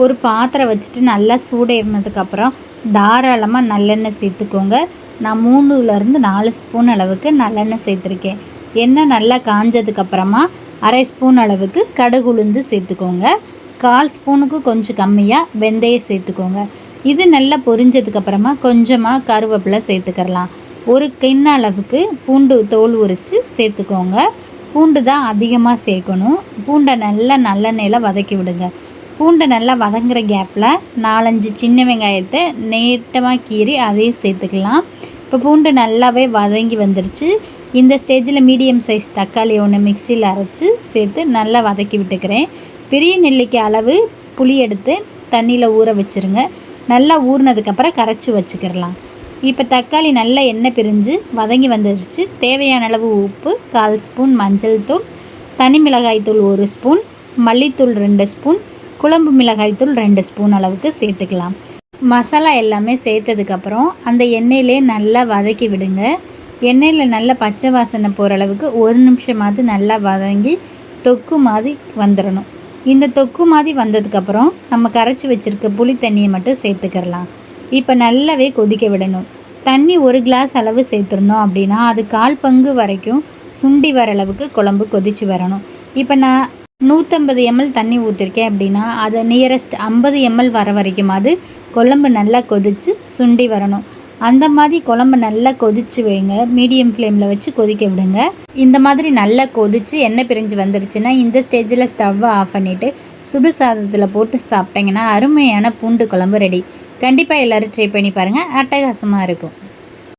ஒரு பாத்திரம் வச்சுட்டு நல்லா சூடேறினதுக்கப்புறம் தாராளமாக நல்லெண்ணெய் சேர்த்துக்கோங்க. நான் மூணுலேருந்து நாலு ஸ்பூன் அளவுக்கு நல்லெண்ணெய் சேர்த்துருக்கேன். எண்ணெய் நல்லா காஞ்சதுக்கப்புறமா அரை ஸ்பூன் அளவுக்கு கடுகு உளுந்து சேர்த்துக்கோங்க. கால் ஸ்பூனுக்கு கொஞ்சம் கம்மியாக வெந்தயம் சேர்த்துக்கோங்க. இது நல்லா பொரிஞ்சதுக்கப்புறமா கொஞ்சமாக கருவேப்பிலை சேர்த்துக்கிறலாம். ஒரு கிண்ண அளவுக்கு பூண்டு தோல் உரித்து சேர்த்துக்கோங்க. பூண்டு தான் அதிகமாக சேர்க்கணும். பூண்டை நல்லா நல்லெண்ணெயில் வதக்கி விடுங்க. பூண்டை நல்லா வதங்குற கேப்பில் நாலஞ்சு சின்ன வெங்காயத்தை நேட்டமாக கீறி அதையும் சேர்த்துக்கலாம். இப்போ பூண்டு நல்லாவே வதங்கி வந்துருச்சு. இந்த ஸ்டேஜில் மீடியம் சைஸ் தக்காளி ஒன்று மிக்சியில் அரைச்சி சேர்த்து நல்லா வதக்கி விட்டுக்கிறேன். பெரிய நெல்லிக்கு அளவு புளி எடுத்து தண்ணியில் ஊற வச்சுருங்க. நல்லா ஊறினதுக்கப்புறம் கரைச்சி வச்சுக்கிடலாம் இப்போ தக்காளி நல்லா எண்ணெய் பிரிஞ்சு வதங்கி வந்துருச்சு. தேவையான அளவு உப்பு கால் ஸ்பூன் மஞ்சள் தூள் தனி மிளகாய் தூள் ஒரு ஸ்பூன் மல்லித்தூள் ரெண்டு ஸ்பூன் குழம்பு மிளகாய்த்தூள் ரெண்டு ஸ்பூன் அளவுக்கு சேர்த்துக்கலாம். மசாலா எல்லாமே சேர்த்ததுக்கப்புறம் அந்த எண்ணெயிலே நல்லா வதக்கி விடுங்க. எண்ணெயில் நல்லா பச்சை வாசனை போகிற அளவுக்கு ஒரு நிமிஷமாவது நல்லா வதங்கி தொக்கு மாதிரி வந்துடணும். இந்த தொக்கு மாதிரி வந்ததுக்கப்புறம் நம்ம கரைச்சி வச்சுருக்க புளி தண்ணியை மட்டும் சேர்த்துக்கிறலாம். இப்போ நல்லாவே கொதிக்க விடணும். தண்ணி ஒரு கிளாஸ் அளவு சேர்த்துருந்தோம் அப்படின்னா அது கால் பங்கு வரைக்கும் சுண்டி வர அளவுக்கு குழம்பு கொதித்து வரணும். இப்போ நான் நூற்றம்பது எம்எல் தண்ணி ஊற்றிருக்கேன் அப்படின்னா அதை நியரஸ்ட் ஐம்பது எம்எல் வர வரைக்குமாவது குழம்பு நல்லா கொதித்து சுண்டி வரணும். அந்த மாதிரி குழம்பு நல்லா கொதித்து வைங்க. மீடியம் ஃப்ளேமில் வச்சு கொதிக்க விடுங்க. இந்த மாதிரி நல்லா கொதித்து எண்ணெய் பிரிஞ்சு வந்துருச்சுன்னா இந்த ஸ்டேஜில் ஸ்டவ்வை ஆஃப் பண்ணிவிட்டு சுடு சாதத்தில் போட்டு சாப்பிட்டிங்கன்னா அருமையான பூண்டு குழம்பு ரெடி கண்டிப்பாக எல்லோரும் ட்ரை பண்ணி பாருங்கள் அட்டகாசமாக இருக்கும்.